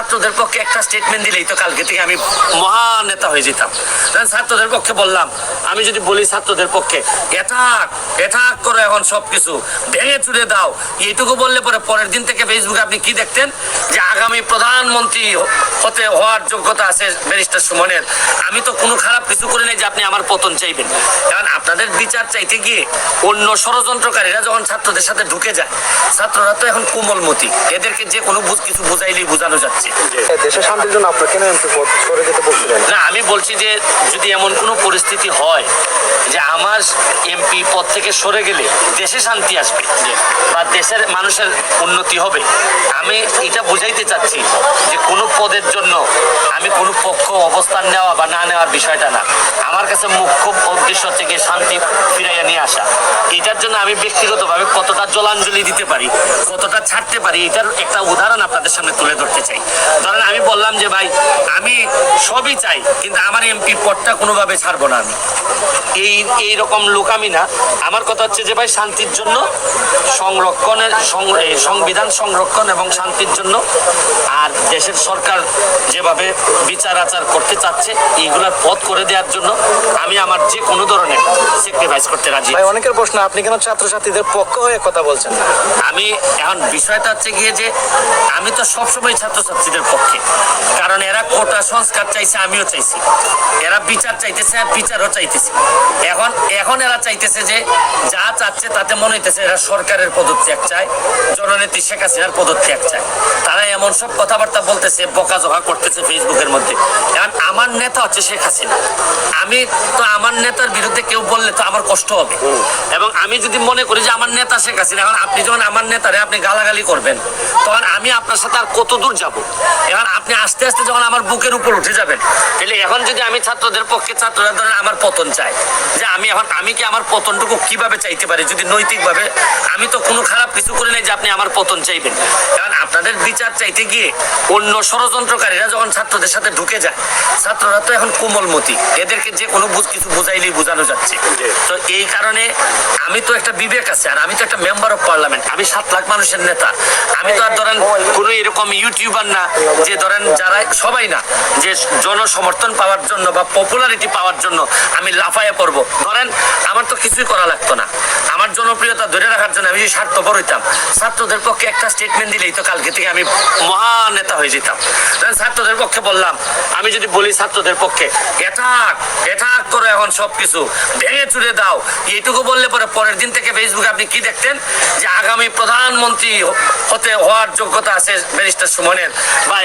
ছাত্রদের পক্ষে একটা স্টেটমেন্ট দিলেই তো কালকে থেকে আমি মহান নেতা হয়ে যেতাম। ছাত্রদের পক্ষে বললাম আমি যদি বলি ছাত্রদের পক্ষে এটাক এটাক করে এখন সবকিছু। ভেঙে চুরে দাও। এইটুকু বললে পরে পরের দিন থেকে ফেসবুকে আপনি কি দেখতেন? যে আগামী প্রধানমন্ত্রী হতে হওয়ার যোগ্যতা আছে ব্যারিস্টার সুমনের। আমি তো কোনো খারাপ কিছু করি নাই যে আপনি আমার পতন চাইবেন। কারণ আপনাদের বিচার চাইতে গিয়ে অন্য ষড়যন্ত্রকারীরা যখন ছাত্রদের সাথে ঢুকে যায় ছাত্ররা তো এখন কোমলমতি। এদেরকে যে কোনো বুঝ- কিছু বুঝাইলেই বোঝানো যাচ্ছে। দেশের শান্তির জন্য বলছিলেন। না আমি বলছি যে যদি এমন কোনো পরিস্থিতি হয় যে আমার এমপি পদ থেকে সরে গেলে দেশে শান্তি আসবে বা দেশের মানুষের উন্নতি হবে। আমি এটা বুঝাইতে চাচ্ছি যে কোনো পদের জন্য আমি কোনো পক্ষ অবস্থান নেওয়া বা না নেওয়ার বিষয়টা না। আমার কাছে মুখ্য উদ্দেশ্য গিয়ে শান্তি ফিরাইয়া নিয়ে আসা। এটার জন্য আমি ব্যক্তিগতভাবে কতটা জলাঞ্জলি দিতে পারি, কতটা ছাড়তে পারি, এটার একটা উদাহরণ আপনাদের সামনে তুলে ধরতে চাই। ধরেন আমি বললাম যে, ভাই, আমি সবই চাই, কিন্তু আমার এমপি পদটা কোনোভাবে ছাড়বো না আমি। এই এই রকম লোক আমি না। আমার কথা হচ্ছে যে ভাই শান্তির জন্য সংরক্ষণের সংবিধান সংরক্ষণ এবং শান্তির জন্য আর দেশের সরকার যেভাবে বিচার আচার করতে চাচ্ছে এইগুলার পথ করে দেওয়ার জন্য আমি আমার যে কোনো ধরনের স্যাক্রিফাইস করতে রাজি ভাই অনেকের প্রশ্ন আপনি কেন ছাত্রছাত্রীদের পক্ষ হয়ে কথা বলছেন আমি এখন বিষয়টা হচ্ছে গিয়ে যে আমি তো সবসময় ছাত্রছাত্রীদের পক্ষে এরা সংস্কার চাইছে, আমিও চাইছি। এরা বিচার চাইতেছে আর বিচারও চাইতেছে। এখন এখন এরা চাইতেছে যে যা চাচ্ছে তাতে মনে হইতেছে এরা সরকারের পদত্যাগ চায়, জননেত্রী শেখ হাসিনার পদত্যাগ চায়। তারা এমন সব কথাবার্তা বলতেছে, বকাঝকা করতেছে ফেসবুকের মধ্যে। আমার নেতা হচ্ছে শেখ হাসিনা। আমি তো আমার নেতার বিরুদ্ধে কেউ বললে তো আমার কষ্ট হবে। এবং আমি যদি মনে করি যে আমার নেতা শেখ হাসিনা, এখন আপনি যখন আমার নেতারে আপনি গালাগালি করবেন, তখন আমি আপনার সাথে আর কত দূর যাব? এখন আপনি আস্তে আস্তে যখন আমার বুকের উপর উঠে যাবেন, তাহলে এখন যদি আমি ছাত্রদের পক্ষে ছাত্ররা ধরেন আমার পতন চাই যে আমি এখন, আমি কি আমার পতনটুকু কীভাবে চাইতে পারি? যদি নৈতিকভাবে, আমি তো কোনো খারাপ কিছু করি নাই যে আপনি আমার পতন চাইবেন। কারণ আপনাদের বিচার চাইতে গিয়ে অন্য ষড়যন্ত্রকারীরা যখন ছাত্রদের সাথে ঢুকে যায় ছাত্ররা তো এখন কোমলমতি। এদেরকে যে কোনো কিছু বুঝাইলেই বোঝানো যাচ্ছে। তো এই কারণে আমি তো একটা বিবেক আছে আর আমি তো একটা মেম্বার অফ পার্লামেন্ট আমি সাত লাখ মানুষের নেতা। আমি তো আর ধরেন কোনো এরকম ইউটিউবার না যে ধরেন যারা সবাই না যে জনসমর্থন পাওয়ার জন্য বা পপুলারিটি পাওয়ার জন্য আমি লাফাইয়া পড়ব। ধরেন আমার তো কিছুই করা লাগতো না। আমার জনপ্রিয়তা ধরে রাখার জন্য আমি স্বার্থপর হইতাম। ছাত্রদের পক্ষে একটা স্টেটমেন্ট দিলেই তো কালকে থেকে আমি মহান নেতা হয়ে যেতাম। ছাত্রদের পক্ষে বললাম, আমি যদি বলি ছাত্রদের পক্ষে, এটাক এটাক করে এখন সবকিছু, ভেঙে চুরে দাও। এইটুকু বললে পরে পরের দিন থেকে ফেসবুকে আপনি কি দেখতেন? যে আগামী প্রধানমন্ত্রী হতে হওয়ার যোগ্যতা আছে ব্যারিস্টার সুমনের। বা